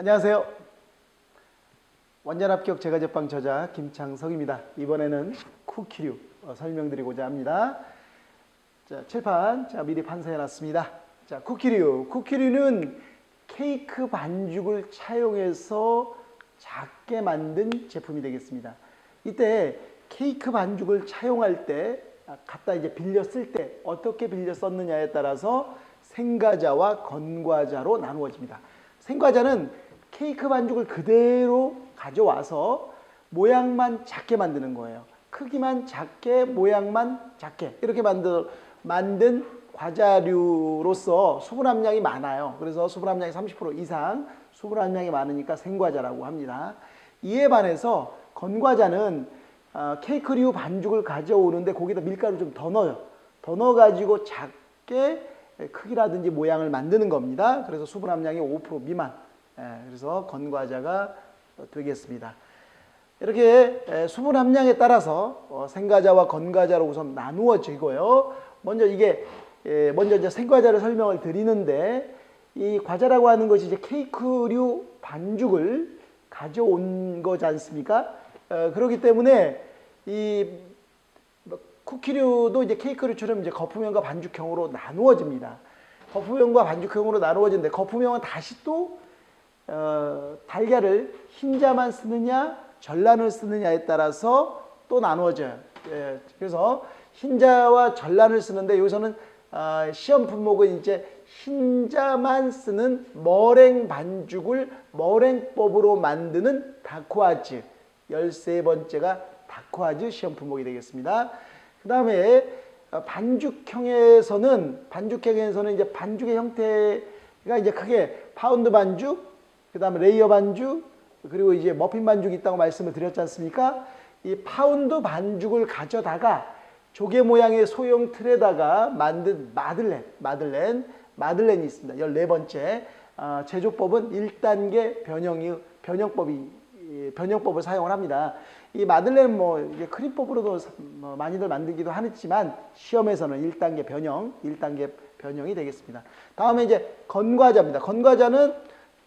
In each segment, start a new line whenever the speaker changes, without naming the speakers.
안녕하세요. 완전 합격 제과제빵 저자 김창석입니다. 이번에는 쿠키류 어, 설명드리고자 합니다. 자, 칠판 자, 미리 판서해 놨습니다. 자, 쿠키류. 쿠키류는 케이크 반죽을 차용해서 작게 만든 제품이 되겠습니다. 이때 케이크 반죽을 차용할 때 아, 갖다 이제 빌려 쓸 때 어떻게 빌려 썼느냐에 따라서 생과자와 건과자로 나누어집니다. 생과자는 케이크 반죽을 그대로 가져와서 모양만 작게 만드는 거예요. 크기만 작게, 모양만 작게 이렇게 만들 만든 과자류로서 수분 함량이 많아요. 그래서 수분 함량이 30% 이상 수분 함량이 많으니까 생과자라고 합니다. 이에 반해서 건과자는 어, 케이크류 반죽을 가져오는데 거기다 밀가루 좀 더 넣어요. 더 넣어가지고 작게 크기라든지 모양을 만드는 겁니다. 그래서 수분 함량이 5% 미만. 예, 그래서 건과자가 되겠습니다. 이렇게 에, 수분 함량에 따라서 어, 생과자와 건과자로 우선 나누어지고요. 먼저 이게 예, 먼저 이제 생과자를 설명을 드리는데 이 과자라고 하는 것이 이제 케이크류 반죽을 가져온 거지 않습니까? 어, 그렇기 때문에 이뭐 쿠키류도 이제 케이크류처럼 이제 거품형과 반죽형으로 나누어집니다. 거품형과 반죽형으로 나누어지는데 거품형은 다시 또 어, 달걀을 흰자만 쓰느냐 전란을 쓰느냐에 따라서 또 나누어져요. 예, 그래서 흰자와 전란을 쓰는데 여기서는 아, 시험 품목은 이제 흰자만 쓰는 머랭 반죽을 머랭법으로 만드는 다쿠아즈 13번째가 다쿠아즈 시험 품목이 되겠습니다. 그 다음에 반죽형에서는 반죽형에서는 이제 반죽의 형태가 이제 크게 파운드 반죽, 그 다음에 레이어 반죽, 그리고 이제 머핀 반죽이 있다고 말씀을 드렸지 않습니까? 이 파운드 반죽을 가져다가 조개 모양의 소형 틀에다가 만든 마들렌, 마들렌, 마들렌이 있습니다. 14번째. 어, 제조법은 1단계 변형이, 변형법이, 이 변형법을 사용을 합니다. 이 마들렌 뭐, 이게 크림법으로도 사- 뭐 많이들 만들기도 하지만 시험에서는 1단계 변형, 1단계 변형이 되겠습니다. 다음에 이제 건과자입니다. 건과자는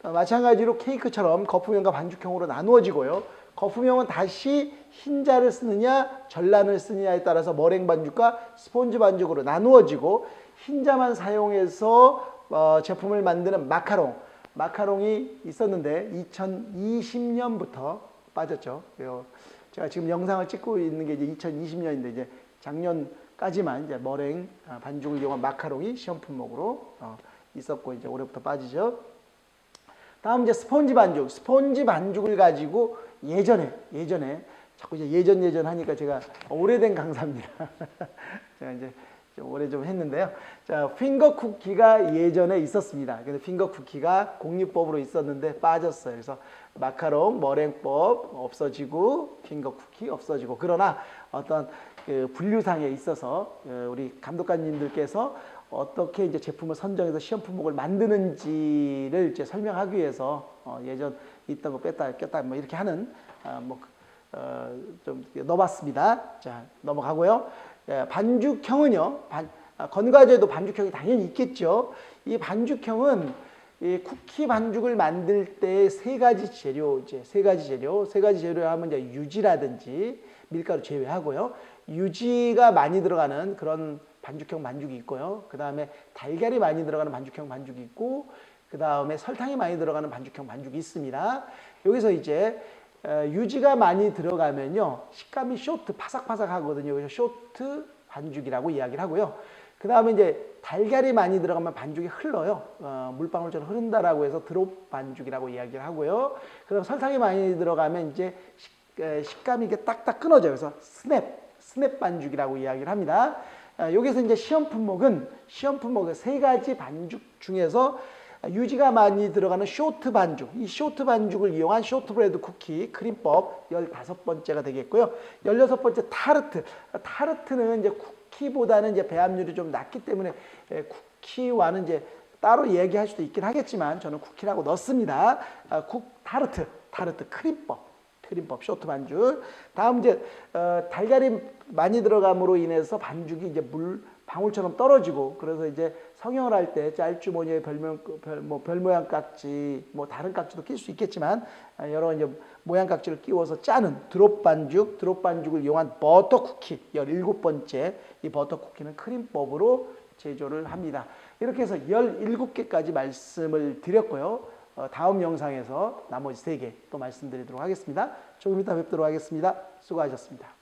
어, 마찬가지로 케이크처럼 거품형과 반죽형으로 나누어지고요. 거품형은 다시 흰자를 쓰느냐 전란을 쓰느냐에 따라서 머랭 반죽과 스폰지 반죽으로 나누어지고 흰자만 사용해서 어, 제품을 만드는 마카롱 마카롱이 있었는데 2020년부터 빠졌죠. 그래요. 제가 지금 영상을 찍고 있는 게 이제 2020년인데 이제 작년까지만 이제 머랭 아, 반죽을 이용한 마카롱이 시험 품목으로 어, 있었고 이제 올해부터 빠지죠. 다음 이제 스폰지 반죽. 스폰지 반죽을 가지고 예전에 예전에 자꾸 이제 예전 예전 하니까 제가 오래된 강사입니다. 제가 이제 좀 오래 좀 했는데요. 자, 핑거 쿠키가 예전에 있었습니다. 근데 핑거 쿠키가 공립법으로 있었는데 빠졌어요. 그래서 마카롱, 머랭법 없어지고 핑거 쿠키 없어지고 그러나 어떤 그 분류상에 있어서 어, 우리 감독관님들께서 어떻게 이제 제품을 선정해서 시험 품목을 만드는지를 이제 설명하기 위해서 어, 예전 있던 거 뺐다 꼈다 뭐 이렇게 하는 어, 뭐좀 넣어봤습니다. 자 넘어가고요. 예, 반죽형은요. 반, 아, 건과제도 반죽형이 당연히 있겠죠. 이 반죽형은 이 쿠키 반죽을 만들 때 세 가지 재료 이제 세 가지 재료 세 가지 재료 하면 이제 유지라든지 밀가루 제외하고요. 유지가 많이 들어가는 그런 반죽형 반죽이 있고요. 그 다음에 달걀이 많이 들어가는 반죽형 반죽이 있고, 그 다음에 설탕이 많이 들어가는 반죽형 반죽이 있습니다. 여기서 이제 어, 유지가 많이 들어가면요, 식감이 쇼트, 바삭바삭하거든요. 그래서 쇼트 반죽이라고 이야기를 하고요. 그 다음에 이제 달걀이 많이 들어가면 반죽이 흘러요. 어, 물방울처럼 흐른다라고 해서 드롭 반죽이라고 이야기를 하고요. 그다음 설탕이 많이 들어가면 이제 식, 에, 식감이 이게 딱딱 끊어져요. 그래서 스냅, 스냅 반죽이라고 이야기를 합니다. 아, 여기서 이제 시험 품목은 시험 품목 세 가지 반죽 중에서 유지가 많이 들어가는 쇼트 반죽, 이 쇼트 반죽을 이용한 쇼트브레드 쿠키 크림법 15번째가 되겠고요. 16번째 타르트. 타르트는 이제 쿠키보다는 이제 배합률이 좀 낮기 때문에 에, 쿠키와는 이제 따로 얘기할 수도 있긴 하겠지만 저는 쿠키라고 넣습니다. 아, 쿡 타르트, 타르트 크림법. 크림법 쇼트 반죽. 다음 이제 어, 달걀이 많이 들어감으로 인해서 반죽이 이제 물 방울처럼 떨어지고 그래서 이제 성형을 할 때 짤주머니에 별명 별, 뭐, 별 모양 깍지 뭐 다른 깍지도 낄 수 있겠지만 아, 여러 이제 모양 깍지를 끼워서 짜는 드롭 반죽 드롭 반죽을 이용한 버터 쿠키 17번째 이 버터 쿠키는 크림법으로 제조를 합니다. 이렇게 해서 17개까지 말씀을 드렸고요. 어, 다음 영상에서 나머지 3개 또 말씀드리도록 하겠습니다. 조금 이따 뵙도록 하겠습니다. 수고하셨습니다.